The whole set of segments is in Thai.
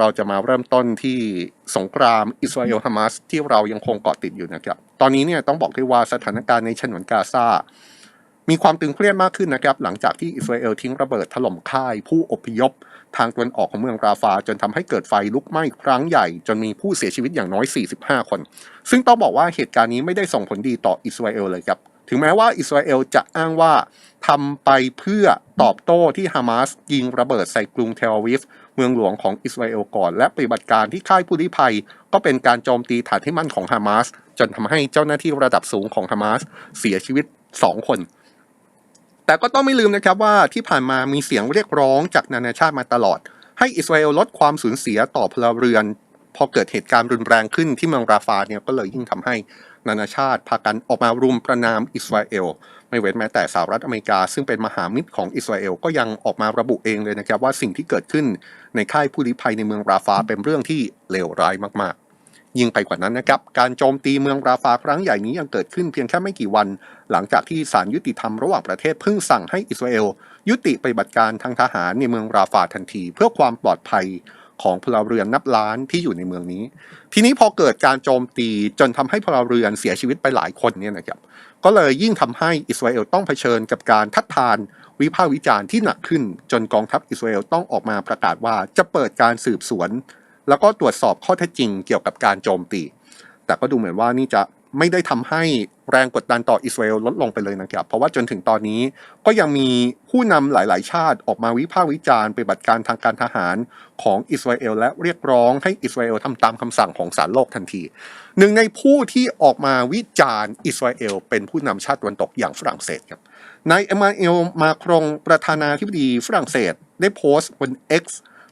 เราจะมาเริ่มต้นที่สงครามอิสราเอลฮามาสที่เรายังคงเกาะติดอยู่นะครับ ตอนนี้เนี่ยต้องบอกได้ว่าสถานการณ์ในฉนวนกาซา มีความตึงเครียดมากขึ้นนะครับ หลังจากที่อิสราเอลทิ้งระเบิดถล่มค่ายผู้อพยพ ทางตะวันออกของเมืองราฟา จนทำให้เกิดไฟลุกไหม้ครั้งใหญ่ จนมีผู้เสียชีวิตอย่างน้อย 45 คน ซึ่งต้องบอกว่าเหตุการณ์นี้ไม่ได้ส่งผลดีต่ออิสราเอลเลยครับถึงแม้ว่าอิสราเอลจะอ้างว่าทำไปเพื่อตอบโต้ที่ฮามาสยิงระเบิดใส่กรุงเทลอาวิฟ มืองหลวงของอิสราเอลก่อน และปฏิบัติการที่ค่ายผู้ลี้ภัย ก็เป็นการโจมตีฐานที่มั่นของฮามาสจนทำให้เจ้าหน้าที่ระดับสูงของฮามาสเสียชีวิต 2 คน แต่ก็ต้องไม่ลืมนะครับว่าที่ผ่านมามีเสียงเรียกร้องจากนานาชาติมาตลอด ให้อิสราเอลลดความสูญเสียต่อพลเรือน พอเกิดเหตุการณ์รุนแรงขึ้นที่เมืองราฟาเนี่ยก็เลยยิ่งทำให้นานาชาติพากันออกมารุมประนามอิสราเอล ไม่เว้นแม้แต่สหรัฐอเมริกา ซึ่งเป็นมหามิตรของอิสราเอลก็ยังออกมาระบุเองเลยนะครับว่าสิ่งที่เกิดขึ้นในค่ายผู้ลี้ภัยในเมืองราฟาเป็นเรื่องที่เลวร้ายมากๆ ยิ่งไปกว่านั้นนะครับการโจมตีเมืองราฟาครั้งใหญ่นี้ยังเกิดขึ้นเพียงแค่ไม่กี่วัน หลังจากที่ศาลยุติธรรมระหว่างประเทศเพิ่งสั่งให้อิสราเอลยุติปฏิบัติการทางทหารในเมืองราฟาทันที เพื่อความปลอดภัย ของพลเรือนนับล้านที่อยู่ในเมืองนี้ ทีนี้พอเกิดการโจมตีจนทำให้พลเรือนเสียชีวิตไปหลายคนเนี่ยนะครับ ก็เลยยิ่งทำให้อิสราเอลต้องเผชิญกับการทัดทานวิพากษ์วิจารณ์ที่หนักขึ้น จนกองทัพอิสราเอลต้องออกมาประกาศว่าจะเปิดการสืบสวน แล้วก็ตรวจสอบข้อเท็จจริงเกี่ยวกับการโจมตี แต่ก็ดูเหมือนว่านี่จะไม่ได้ทำให้ แรงกดดันต่ออิสราเอลลดลงไปเลยนะครับ เพราะว่าจนถึงตอนนี้ก็ยังมีผู้นำหลาย ๆ ชาติออกมาวิพากษ์วิจารณ์ปฏิบัติการทางการทหารของอิสราเอลและเรียกร้องให้อิสราเอลทำตามคำสั่งของศาลโลกทันที หนึ่งในผู้ที่ออกมาวิจารณ์อิสราเอลเป็นผู้นำชาติตะวันตกอย่างฝรั่งเศสครับนายเอมาเอลมาครงประธานาธิบดีฝรั่งเศส ได้โพสต์บน X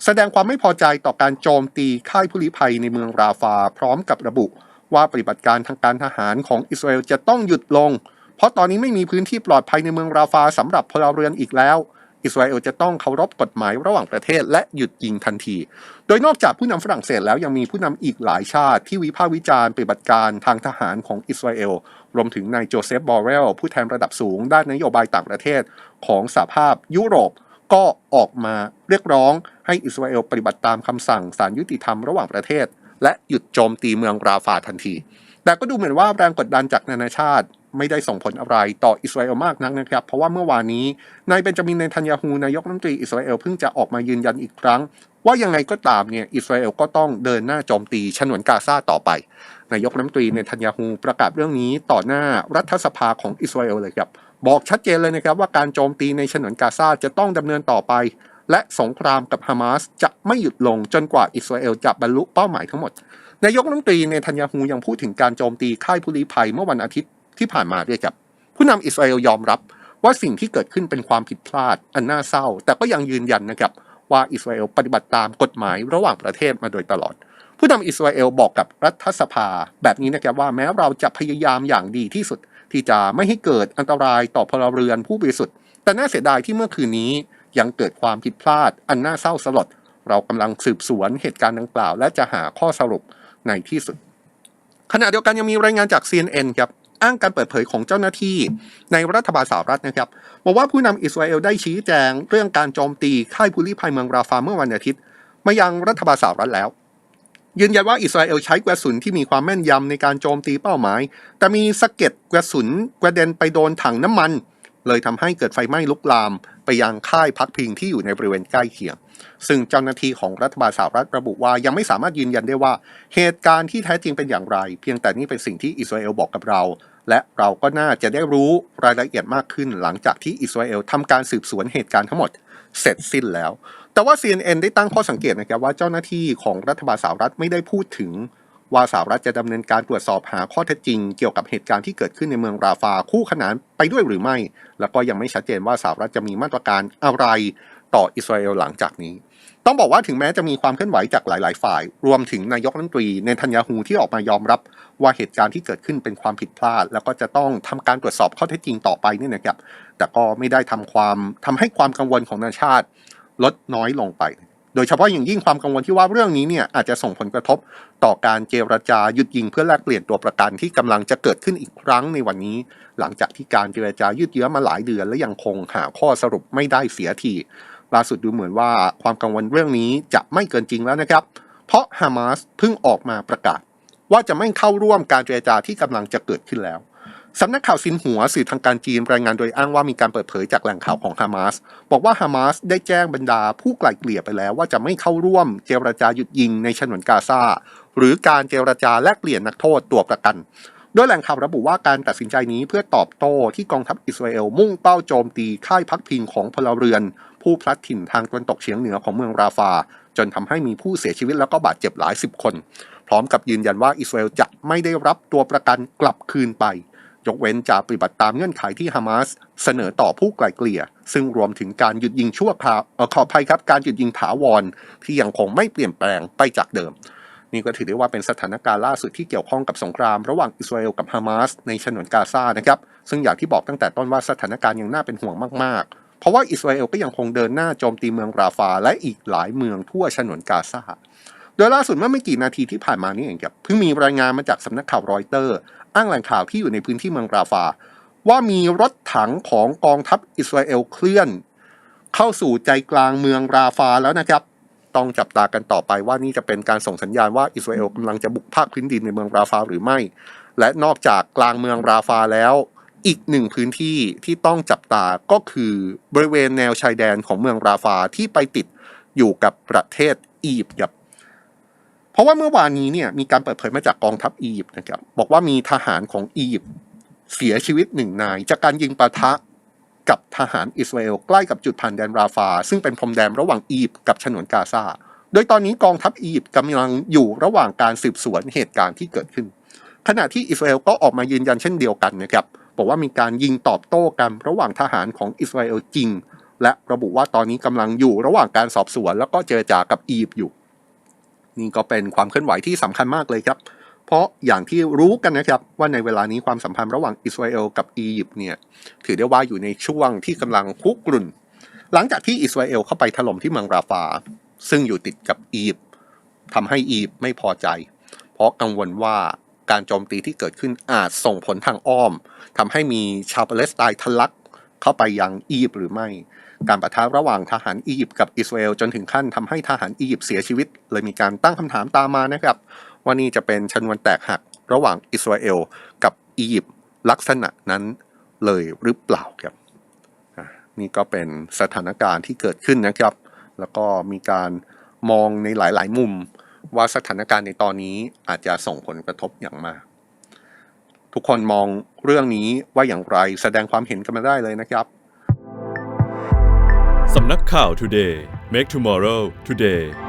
แสดงความไม่พอใจต่อการโจมตีค่ายผู้ลี้ภัยในเมืองราฟาพร้อมกับระบุ ว่าปฏิบัติการทางการทหารของอิสราเอลจะต้องหยุดลง เพราะตอนนี้ไม่มีพื้นที่ปลอดภัยในเมืองราฟาสำหรับพลเรือนอีกแล้ว อิสราเอลจะต้องเคารพกฎหมายระหว่างประเทศและหยุดยิงทันที โดยนอกจากผู้นำฝรั่งเศสแล้วยังมีผู้นำอีกหลายชาติที่วิพากษ์วิจารณ์ปฏิบัติการทางทหารของอิสราเอล รวมถึงนายโจเซฟบอร์เรลผู้แทนระดับสูง ด้านนโยบายต่างประเทศของสหภาพยุโรปก็ออกมาเรียกร้องให้อิสราเอลปฏิบัติตามคำสั่งศาลยุติธรรมระหว่างประเทศ และหยุดโจมตีเมืองราฟาทันที แต่ก็ดูเหมือนว่าแรงกดดันจากนานาชาติไม่ได้ส่งผลอะไรต่ออิสราเอลมากนักนะครับ เพราะว่าเมื่อวานนี้นายเบนจามินเนทันยาฮูนายกรัฐมนตรีอิสราเอลเพิ่งจะออกมายืนยันอีกครั้ง ว่ายังไงก็ตามเนี่ยอิสราเอลก็ต้องเดินหน้าโจมตีฉนวนกาซาต่อไป นายกรัฐมนตรีเนทันยาฮูประกาศเรื่องนี้ต่อหน้ารัฐสภาของอิสราเอลเลยครับบอกชัดเจนเลยนะครับว่าการโจมตีในฉนวนกาซาจะต้องดำเนินต่อไป และสงครามกับฮามาสจะไม่หยุดลงจนกว่าอิสราเอลจะบรรลุเป้าหมายทั้งหมด นายกรัฐมนตรีเนทันยาฮูยังพูดถึงการโจมตีค่ายผู้ลี้ภัยเมื่อวันอาทิตย์ที่ผ่านมาด้วยครับ ผู้นำอิสราเอลยอมรับว่าสิ่งที่เกิดขึ้นเป็นความผิดพลาดอันน่าเศร้า แต่ก็ยังยืนยันนะครับว่าอิสราเอลปฏิบัติตามกฎหมายระหว่างประเทศมาโดยตลอด ผู้นำอิสราเอลบอกกับรัฐสภา แบบนี้นะครับว่าแม้เราจะพยายามอย่างดีที่สุด ที่จะไม่ให้เกิดอันตรายต่อพลเรือนผู้บริสุทธิ์ แต่น่าเสียดายที่เมื่อคืนนี้ ยังเกิดความผิดพลาด อันน่าเศร้าสลด เรากำลังสืบสวนเหตุการณ์ดังกล่าว และจะหาข้อสรุปในที่สุด ขณะเดียวกันยังมีรายงานจาก CNN ครับอ้างการเปิดเผยของเจ้าหน้าที่ในรัฐบาลสหรัฐนะครับบอกว่าผู้นำอิสราเอลได้ชี้แจง เรื่องการโจมตีค่ายผู้ลี้ภัยเมืองราฟาเมื่อวันอาทิตย์ มายังรัฐบาลสหรัฐแล้ว ยืนยันว่าอิสราเอลใช้กระสุนที่มีความแม่นยำในการโจมตีเป้าหมาย แต่มีสะเก็ดกระสุนกระเด็นไปโดนถังน้ำมัน เลยทำให้เกิดไฟไหม้ลุกลามไปยังค่ายพักพิงที่อยู่ในบริเวณใกล้เคียง ซึ่งเจ้าหน้าที่ของรัฐบาลสหรัฐระบุว่ายังไม่สามารถยืนยันได้ว่าเหตุการณ์ที่แท้จริงเป็นอย่างไร เพียงแต่นี่เป็นสิ่งที่อิสราเอลบอกกับเรา และเราก็น่าจะได้รู้รายละเอียดมากขึ้น หลังจากที่อิสราเอลทำการสืบสวนเหตุการณ์ทั้งหมดเสร็จสิ้นแล้ว แต่ว่า CNN ได้ตั้งข้อสังเกตนะครับว่าเจ้าหน้าที่ของรัฐบาลสหรัฐไม่ได้พูดถึง ว่าสหรัฐจะดำเนินการตรวจสอบหาข้อเท็จจริงเกี่ยวกับเหตุการณ์ที่เกิดขึ้นในเมืองราฟาคู่ขนานไปด้วยหรือไม่ แล้วก็ยังไม่ชัดเจนว่าสหรัฐจะมีมาตรการอะไรต่ออิสราเอลหลังจากนี้ ต้องบอกว่าถึงแม้จะมีความเคลื่อนไหวจากหลาย ๆ ฝ่าย รวมถึงนายกรัฐมนตรีเนทันยาฮูที่ออกมายอมรับว่าเหตุการณ์ที่เกิดขึ้นเป็นความผิดพลาด แล้วก็จะต้องทำการตรวจสอบข้อเท็จจริงต่อไปนี่นะครับ แต่ก็ไม่ได้ทำความทำให้ความกังวลของนานาชาติลดน้อยลงไป โดยเฉพาะอย่างยิ่งความกังวลที่ว่าเรื่องนี้เนี่ยอาจจะส่งผลกระทบต่อการเจรจาหยุดยิงเพื่อแลกเปลี่ยนตัวประกันที่กำลังจะเกิดขึ้นอีกครั้งในวันนี้ หลังจากที่การเจรจายืดเยื้อมาหลายเดือนและยังคงหาข้อสรุปไม่ได้เสียทีล่าสุดดูเหมือนว่าความกังวลเรื่องนี้จะไม่เกินจริงแล้วนะครับ เพราะฮามาสเพิ่งออกมาประกาศ ว่าจะไม่เข้าร่วมการเจรจาที่กำลังจะเกิดขึ้นแล้ว สำนักข่าวซินหัวสื่อทางการจีนรายงานโดยอ้างว่ามีการเปิดเผยจากแหล่งข่าวของฮามาสบอกว่าฮามาสได้แจ้งบรรดาผู้ไกล่เกลี่ยไปแล้วว่าจะไม่เข้าร่วมเจรจาหยุดยิงในฉนวนกาซาหรือการเจรจาแลกเปลี่ยนนักโทษตัวประกัน โดยแหล่งข่าวระบุว่าการตัดสินใจนี้เพื่อตอบโต้ที่กองทัพอิสราเอลมุ่งเป้าโจมตีค่ายพักพิงของพลเรือน ผู้พลัดถิ่นทางตะวันตกเฉียงเหนือของเมืองราฟา จนทำให้มีผู้เสียชีวิตแล้วก็บาดเจ็บหลายสิบคน พร้อมกับยืนยันว่าอิสราเอลจะไม่ได้รับตัวประกันกลับคืนไป ยกเว้นจะปฏิบัติตามเงื่อนไขที่ฮามาสเสนอต่อผู้ไกล่เกลี่ย ซึ่งรวมถึงการหยุดยิงชั่วคราวออขออภัยครับการหยุดยิงถาวรที่ยังคงไม่เปลี่ยนแปลงไปจากเดิม นี่ก็ถือได้ว่าเป็นสถานการณ์ล่าสุดที่เกี่ยวข้องกับสงครามระหว่างอิสราเอลกับฮามาสในฉนวนกาซานะครับซึ่งอย่างที่บอกตั้งแต่ต้นว่าสถานการณ์ยังน่าเป็นห่วงมากๆ เพราะว่าอิสราเอลก็ยังคงเดินหน้าโจมตีเมืองราฟาและอีกหลายเมืองทั่วฉนวนกาซา โดยล่าสุดเมื่อไม่กี่นาทีที่ผ่านมานี่เองครับเพิ่งมีรายงานมาจากสำนักข่าวรอยเตอร์ อ้างแหล่งข่าวที่อยู่ในพื้นที่เมืองราฟา ว่ามีรถถังของกองทัพอิสราเอลเคลื่อน เข้าสู่ใจกลางเมืองราฟาแล้วนะครับ ต้องจับตากันต่อไปว่านี่จะเป็นการส่งสัญญาณว่าอิสราเอลกำลังจะบุกภาคพื้นดินในเมืองราฟาหรือไม่ และนอกจากกลางเมืองราฟาแล้วอีกหนึ่งพื้นที่ที่ต้องจับตาก็คือบริเวณแนวชายแดนของเมืองราฟาที่ไปติดอยู่กับประเทศอียิปต์ครับ ราะว่าเมื่อวานนี้เนี่ยมีการเปิดเผยมาจากกองทัพอียิปต์นะครับบอกว่ามีทหารของอียิปต์เสียชีวิตหนึ่งนาย จากการยิงปะทะกับทหารอิสราเอลใกล้กับจุดผ่านแดนราฟา ซึ่งเป็นพรมแดนระหว่างอียิปต์กับฉนวนกาซาโดยตอนนี้กองทัพอียิปต์กำลังอยู่ระหว่างการสืบสวนเหตุการณ์ที่เกิดขึ้น ขณะที่อิสราเอลก็ออกมายืนยันเช่นเดียวกันนะครับบอกว่ามีการยิงตอบโต้กันระหว่างทหารของอิสราเอลจริง และระบุว่าตอนนี้กำลังอยู่ระหว่างการสอบสวน แล้วก็เจรจากับอียิปต์อยู่ นี่ก็เป็นความเคลื่อนไหวที่สำคัญมากเลยครับ เพราะอย่างที่รู้กันนะครับว่าในเวลานี้ความสัมพันธ์ระหว่างอิสราเอลกับอียิปต์เนี่ยถือได้ว่าอยู่ในช่วงที่กำลังคุกรุ่น หลังจากที่อิสราเอลเข้าไปถล่มที่เมืองราฟา ซึ่งอยู่ติดกับอียิปต์ทำให้อียิปต์ไม่พอใจ เพราะกังวลว่าการโจมตีที่เกิดขึ้นอาจส่งผลทางอ้อมทำให้มีชาวปาเลสไตน์ทะลัก เข้าไปยังอียิปต์หรือไม่ การประทะระหว่างทหารอียิปต์กับอิสราเอลจนถึงขั้นทำให้ทหารอียิปต์เสียชีวิต เลยมีการตั้งคำถามตามมานะครับ ว่านี่จะเป็นชนวนแตกหักระหว่างอิสราเอลกับอียิปต์ลักษณะนั้นเลยหรือเปล่าครับนี่ก็เป็นสถานการณ์ที่เกิดขึ้นนะครับ แล้วก็มีการมองในหลาย ๆ มุม ว่าสถานการณ์ในตอนนี้อาจจะส่งผลกระทบอย่างมาก ทุกคนมองเรื่องนี้ว่าอย่างไรแสดงความเห็นกันมาได้เลยนะครับ สำนักข่าว Today Make Tomorrow Today